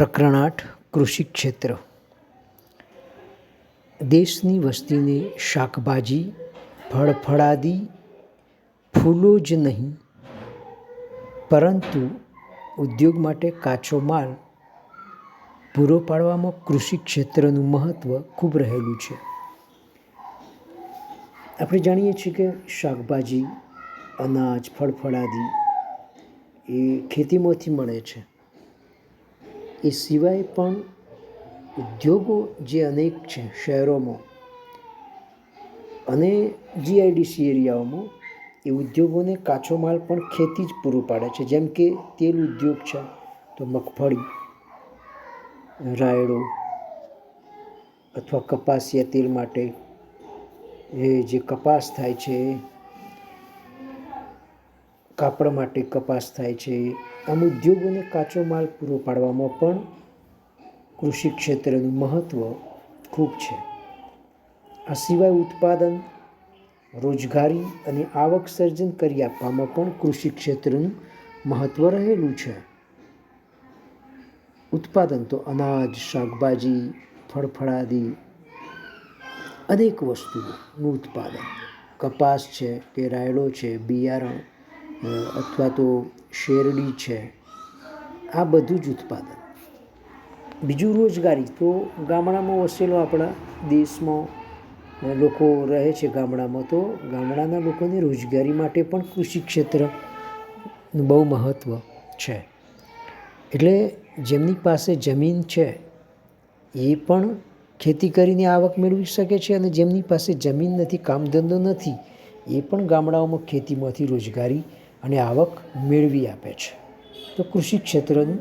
પ્રકરણ આઠ કૃષિ ક્ષેત્ર. દેશની વસ્તીને શાકભાજી, ફળફળાદી, ફૂલો જ નહીં, પરંતુ ઉદ્યોગ માટે કાચો માલ પૂરો પાડવામાં કૃષિ ક્ષેત્રનું મહત્ત્વ ખૂબ રહેલું છે. આપણે જાણીએ છીએ કે શાકભાજી, અનાજ, ફળફળાદી એ ખેતીમાંથી મળે છે. એ સિવાય પણ ઉદ્યોગો જે અનેક છે શહેરોમાં અને જીઆઈડીસી એરિયાઓમાં, એ ઉદ્યોગોને કાચો માલ પણ ખેતી જ પૂરું પાડે છે. જેમ કે તેલ ઉદ્યોગ છે, તો મગફળી, રાયડો અથવા કપાસિયા તેલ માટે એ જે કપાસ થાય છે, કાપડ માટે કપાસ થાય છે આમ ઉદ્યોગોને કાચો માલ પૂરો પાડવામાં પણ કૃષિ ક્ષેત્રનું મહત્ત્વ ખૂબ છે. આ સિવાય ઉત્પાદન, રોજગારી અને આવક સર્જન કરી આપવામાં પણ કૃષિ ક્ષેત્રનું મહત્ત્વ રહેલું છે. ઉત્પાદન તો અનાજ, શાકભાજી, ફળફળાદી અનેક વસ્તુઓનું ઉત્પાદન. કપાસ છે કે રાયડો છે, બિયારણ અથવા તો શેરડી છે. આ બધું જ ઉત્પાદન. બીજું રોજગારી. તો ગામડામાં વસેલો આપણા દેશમાં લોકો રહે છે ગામડામાં, તો ગામડાના લોકોને રોજગારી માટે પણ કૃષિ ક્ષેત્રનું બહુ મહત્ત્વ છે. એટલે જેમની પાસે જમીન છે, એ પણ ખેતી કરીને આવક મેળવી શકે છે અને જેમની પાસે જમીન નથી કામ ધંધો નથી, એ પણ ગામડાઓમાં ખેતીમાંથી રોજગારી અને આવક મેળવી આપે છે. તો કૃષિ ક્ષેત્રનું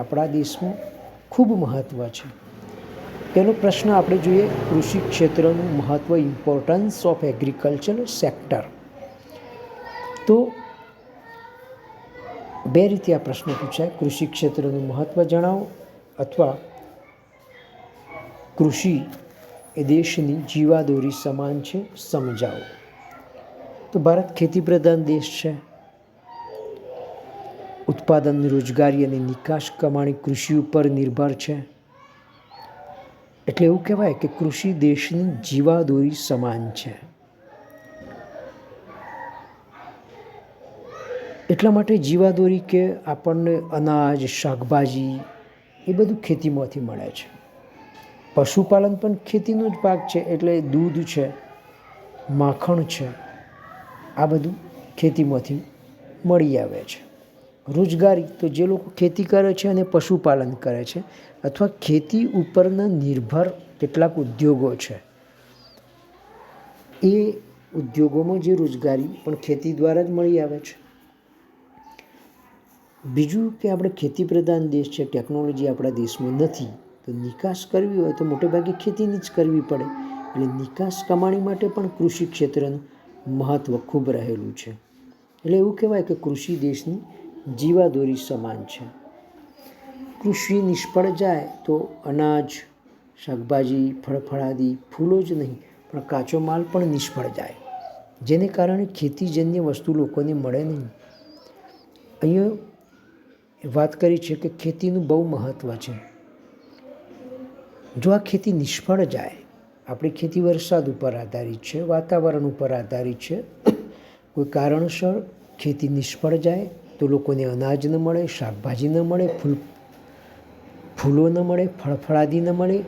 આપણા દેશમાં ખૂબ મહત્ત્વ છે. પહેલો પ્રશ્ન આપણે જોઈએ કૃષિ ક્ષેત્રનું મહત્ત્વ ઇમ્પોર્ટન્સ ઓફ એગ્રીકલ્ચર સેક્ટર તો બે રીતે આ પ્રશ્ન પૂછાય. કૃષિ ક્ષેત્રનું મહત્ત્વ જણાવો અથવા કૃષિ એ દેશની જીવાદોરી સમાન છે સમજાવો. તો ભારત ખેતી પ્રધાન દેશ છે. ઉત્પાદન, રોજગારી અને નિકાસ કમાણી કૃષિ ઉપર નિર્ભર છે. એટલે એવું કહેવાય કે કૃષિ દેશની જીવાદોરી સમાન છે. એટલા માટે જીવાદોરી કે આપણને અનાજ, શાકભાજી એ બધું ખેતીમાંથી મળે છે. પશુપાલન પણ ખેતીનો જ ભાગ છે, એટલે દૂધ છે, માખણ છે, આ બધું ખેતીમાંથી મળી આવે છે. રોજગારી, તો જે લોકો ખેતી કરે છે અને પશુપાલન કરે છે, અથવા ખેતી ઉપરના નિર્ભર કેટલાક ઉદ્યોગો છે. એ ઉદ્યોગોમાં જે રોજગારી પણ ખેતી દ્વારા જ મળી આવે છે. બીજું કે આપણે ખેતી પ્રધાન દેશ છે, ટેકનોલોજી આપણા દેશમાં નથી, તો નિકાસ કરવી હોય તો મોટેભાગે ખેતીની જ કરવી પડે. એટલે નિકાસ કમાણી માટે પણ કૃષિ ક્ષેત્રનું મહત્ત્વ ખૂબ રહેલું છે. એટલે એવું કહેવાય કે કૃષિ દેશની જીવાદોરી સમાન છે. કૃષિ નિષ્ફળ જાય તો અનાજ, શાકભાજી, ફળફળાદી ફૂલો જ નહીં, પણ કાચો માલ પણ નિષ્ફળ જાય. જેને કારણે ખેતીજન્ય વસ્તુ લોકોને મળે નહીં. અહીંયા વાત કરી છે કે ખેતીનું બહુ મહત્ત્વ છે. જો આ ખેતી નિષ્ફળ જાય, આપણી ખેતી વરસાદ ઉપર આધારિત છે, વાતાવરણ ઉપર આધારિત છે, કોઈ કારણસર ખેતી નિષ્ફળ જાય તો લોકોને અનાજ ન મળે, શાકભાજી ન મળે, ફૂલ ફૂલો ન મળે, ફળફળાદી ન મળે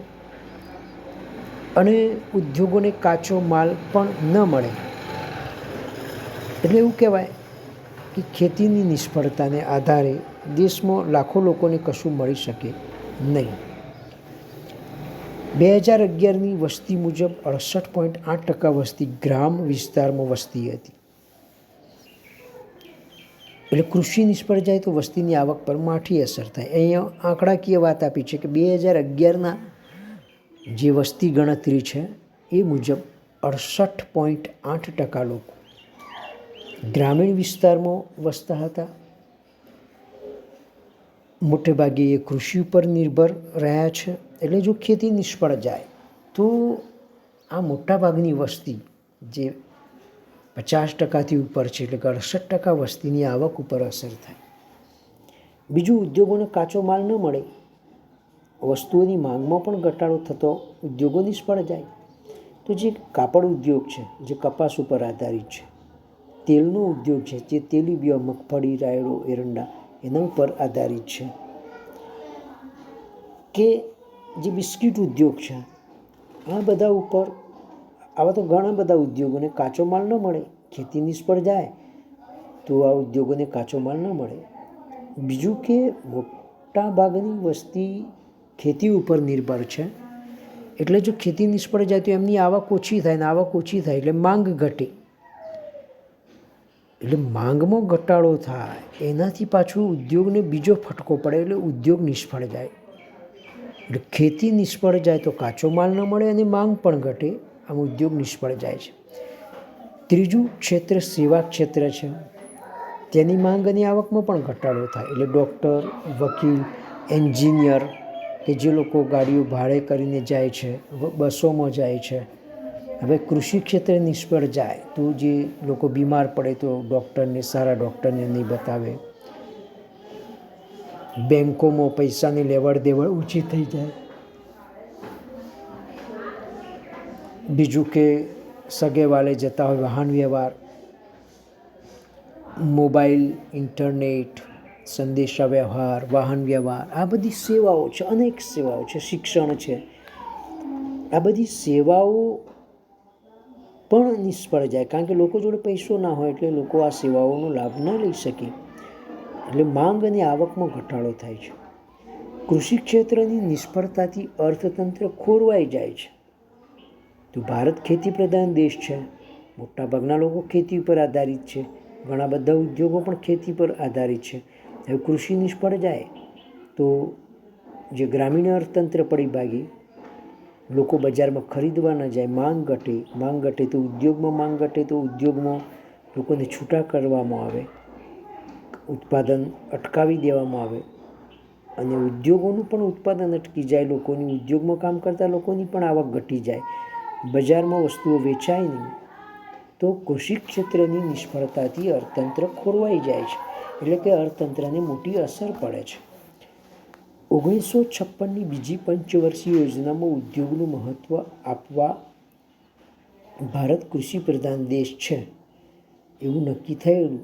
અને ઉદ્યોગોને કાચો માલ પણ ન મળે. એટલે એવું કહેવાય કે ખેતીની નિષ્ફળતાને આધારે દેશમાં લાખો લોકોને કશું મળી શકે નહીં. બે હજાર અગિયારની વસ્તી મુજબ અડસઠ પોઈન્ટ આઠ ટકા વસ્તી ગ્રામ વિસ્તારમાં વસ્તી હતી. એટલે કૃષિ નિષ્ફળ જાય તો વસ્તીની આવક પર માઠી અસર થાય. અહીંયા આંકડાકીય વાત આપી છે કે બે હજાર અગિયારના જે વસ્તી ગણતરી છે, એ મુજબ અડસઠ પોઈન્ટ આઠ ટકા લોકો ગ્રામીણ વિસ્તારમાં વસતા હતા. મોટે ભાગે એ કૃષિ ઉપર નિર્ભર રહ્યા છે. એટલે જો ખેતી નિષ્ફળ જાય, તો આ મોટાભાગની વસ્તી જે પચાસ ટકાથી ઉપર છે એટલે કે અડસઠ ટકા વસ્તીની આવક ઉપર અસર થાય. બીજું ઉદ્યોગોને કાચો માલ ન મળે. વસ્તુઓની માંગમાં પણ ઘટાડો થતો ઉદ્યોગો નિષ્ફળ જાય. તો જે કાપડ ઉદ્યોગ છે, જે કપાસ ઉપર આધારિત છે, તેલનો ઉદ્યોગ છે, જે તેલીબિયા મગફળી, રાયડો, એરંડા એના ઉપર આધારિત છે. કે જે બિસ્કિટ ઉદ્યોગ છે, આ બધા ઉપર આવા તો ઘણા બધા ઉદ્યોગોને કાચો માલ ન મળે, ખેતી નિષ્ફળ જાય, તો આ ઉદ્યોગોને કાચો માલ ન મળે. બીજું કે મોટા ભાગની વસ્તી ખેતી ઉપર નિર્ભર છે. એટલે જો ખેતી નિષ્ફળ જાય તો એમની આવક ઓછી થાય ને આવક ઓછી થાય એટલે માંગ ઘટે. એટલે માંગમાં ઘટાડો થાય, એનાથી પાછું ઉદ્યોગને બીજો ફટકો પડે એટલે ઉદ્યોગ નિષ્ફળ જાય. એટલે ખેતી નિષ્ફળ જાય તો કાચો માલ ન મળે અને માંગ પણ ઘટે. આમ ઉદ્યોગ નિષ્ફળ જાય છે. ત્રીજું ક્ષેત્ર સેવા ક્ષેત્ર છે. તેની માંગ અને આવકમાં પણ ઘટાડો થાય. એટલે ડૉક્ટર, વકીલ, એન્જિનિયર કે જે લોકો ગાડીઓ ભાડે કરીને જાય છે, બસોમાં જાય છે. હવે કૃષિ ક્ષેત્રે નિષ્ફળ જાય તો જે લોકો બીમાર પડે તો ડૉક્ટરને, સારા ડૉક્ટરને નહીં બતાવે. બેન્કોમાં પૈસાની લેવડ દેવડ ઓછી થઈ જાય. બીજું કે સગે વાલે જતા હોય વાહન વ્યવહાર, મોબાઈલ, ઇન્ટરનેટ સંદેશા વ્યવહાર વાહન વ્યવહાર, આ બધી સેવાઓ છે, અનેક સેવાઓ છે, શિક્ષણ છે. આ બધી સેવાઓ પણ નિષ્ફળ જાય, કારણ કે લોકો જોડે પૈસો ના હોય એટલે લોકો આ સેવાઓનો લાભ ન લઈ શકે. એટલે માંગ અને આવકમાં ઘટાડો થાય છે. કૃષિ ક્ષેત્રની નિષ્ફળતાથી અર્થતંત્ર ખોરવાઈ જાય છે. તો ભારત ખેતી પ્રધાન દેશ છે. મોટાભાગના લોકો ખેતી ઉપર આધારિત છે. ઘણા બધા ઉદ્યોગો પણ ખેતી પર આધારિત છે. હવે કૃષિ નિષ્ફળ જાય તો જે ગ્રામીણ અર્થતંત્ર પડી ભાગી, લોકો બજારમાં ખરીદવા ન જાય, માંગ ઘટે માંગ ઘટે તો ઉદ્યોગમાં માંગ ઘટે તો ઉદ્યોગમાં લોકોને છૂટા કરવામાં આવે, ઉત્પાદન અટકાવી દેવામાં આવે અને ઉદ્યોગોનું પણ ઉત્પાદન અટકી જાય, લોકોની ઉદ્યોગમાં કામ કરતા લોકોની પણ આવક ઘટી જાય. બજારમાં વસ્તુઓ વેચાય નહીં, તો કૃષિ ક્ષેત્રની નિષ્ફળતાથી અર્થતંત્ર ખોરવાઈ જાય છે, એટલે કે અર્થતંત્રને મોટી અસર પડે છે. ઓગણીસો છપ્પનની બીજી પંચવર્ષીય યોજનામાં ઉદ્યોગનું મહત્ત્વ આપવા ભારત કૃષિ પ્રધાન દેશ છે, એવું નક્કી થયેલું.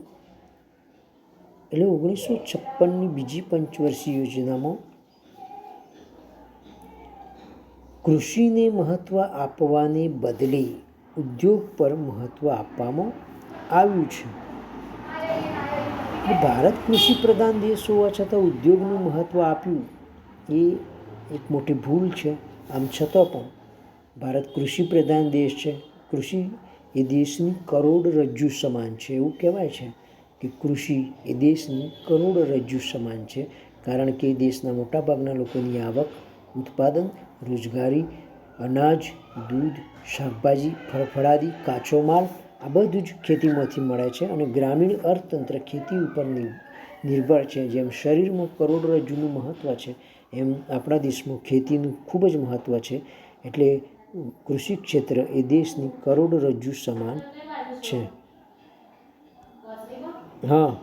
એટલે ઓગણીસો છપ્પનની બીજી પંચવર્ષીય યોજનામાં કૃષિને મહત્ત્વ આપવાને બદલે ઉદ્યોગ પર મહત્ત્વ આપવામાં આવ્યું છે. ભારત કૃષિ પ્રધાન દેશ હોવા છતાં ઉદ્યોગનું મહત્ત્વ આપ્યું એ એક મોટી ભૂલ છે. આમ છતાં પણ ભારત કૃષિ પ્રધાન દેશ છે. કૃષિ એ દેશની કરોડરજ્જુ સમાન છે. એવું કહેવાય છે કે કૃષિ એ દેશની કરોડરજ્જુ સમાન છે. કારણ કે દેશના મોટાભાગના લોકોની આવક ઉત્પાદન, રોજગારી, અનાજ, દૂધ, શાકભાજી, ફળફળાદી, કાચો માલ, આ બધું જ ખેતીમાંથી મળે છે અને ગ્રામીણ અર્થતંત્ર ખેતી ઉપર નિર્ભર છે. જેમ શરીરમાં કરોડરજ્જુનું મહત્ત્વ છે, એમ આપણા દેશમાં ખેતીનું ખૂબ જ મહત્ત્વ છે. એટલે કૃષિ ક્ષેત્ર એ દેશની કરોડરજ્જુ સમાન છે. હા.